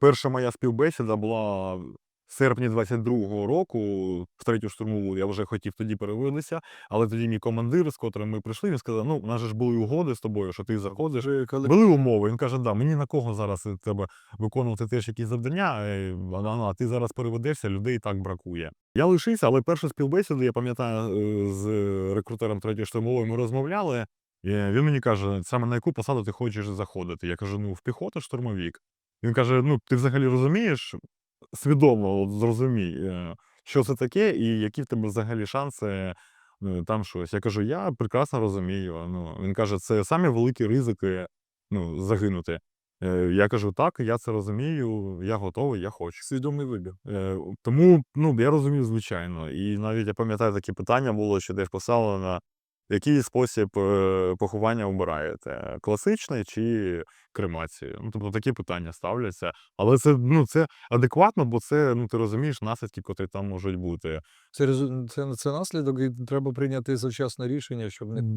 перша моя співбесіда була в серпні 22-го року, в третю штурмову. Я вже хотів тоді переводитися, але тоді мій командир, з котрим ми прийшли, він сказав: ну, у нас же ж були угоди з тобою, що ти заходиш. Були умови. Він каже, да, мені на кого зараз е, треба виконувати теж якісь завдання, е, а, а, а ти зараз переведешся, людей і так бракує. Я лишився, але першу співбесіду, я пам'ятаю, е, з рекрутером третьої штурмової ми розмовляли. Він мені каже, саме на яку посаду ти хочеш заходити? Я кажу, ну, в піхоту штурмовік. Він каже: ну, ти взагалі розумієш, свідомо от зрозумій, е, що це таке, і які в тебе взагалі шанси е, там щось. Я кажу, я прекрасно розумію. Ну, він каже, це самі великі ризики ну, загинути. Е, Я кажу, так, я це розумію, я готовий, я хочу. Свідомий вибір. Тому ну, я розумів, звичайно. І навіть я пам'ятаю таке питання було, що десь писало на який спосіб е, поховання обираєте? Класичний чи кремацію? Ну, тобто такі питання ставляться. Але це, ну, це адекватно, бо це, ну, ти розумієш, наслідки, котрі там можуть бути. Це, це, це наслідок, і треба прийняти завчасне рішення, щоб не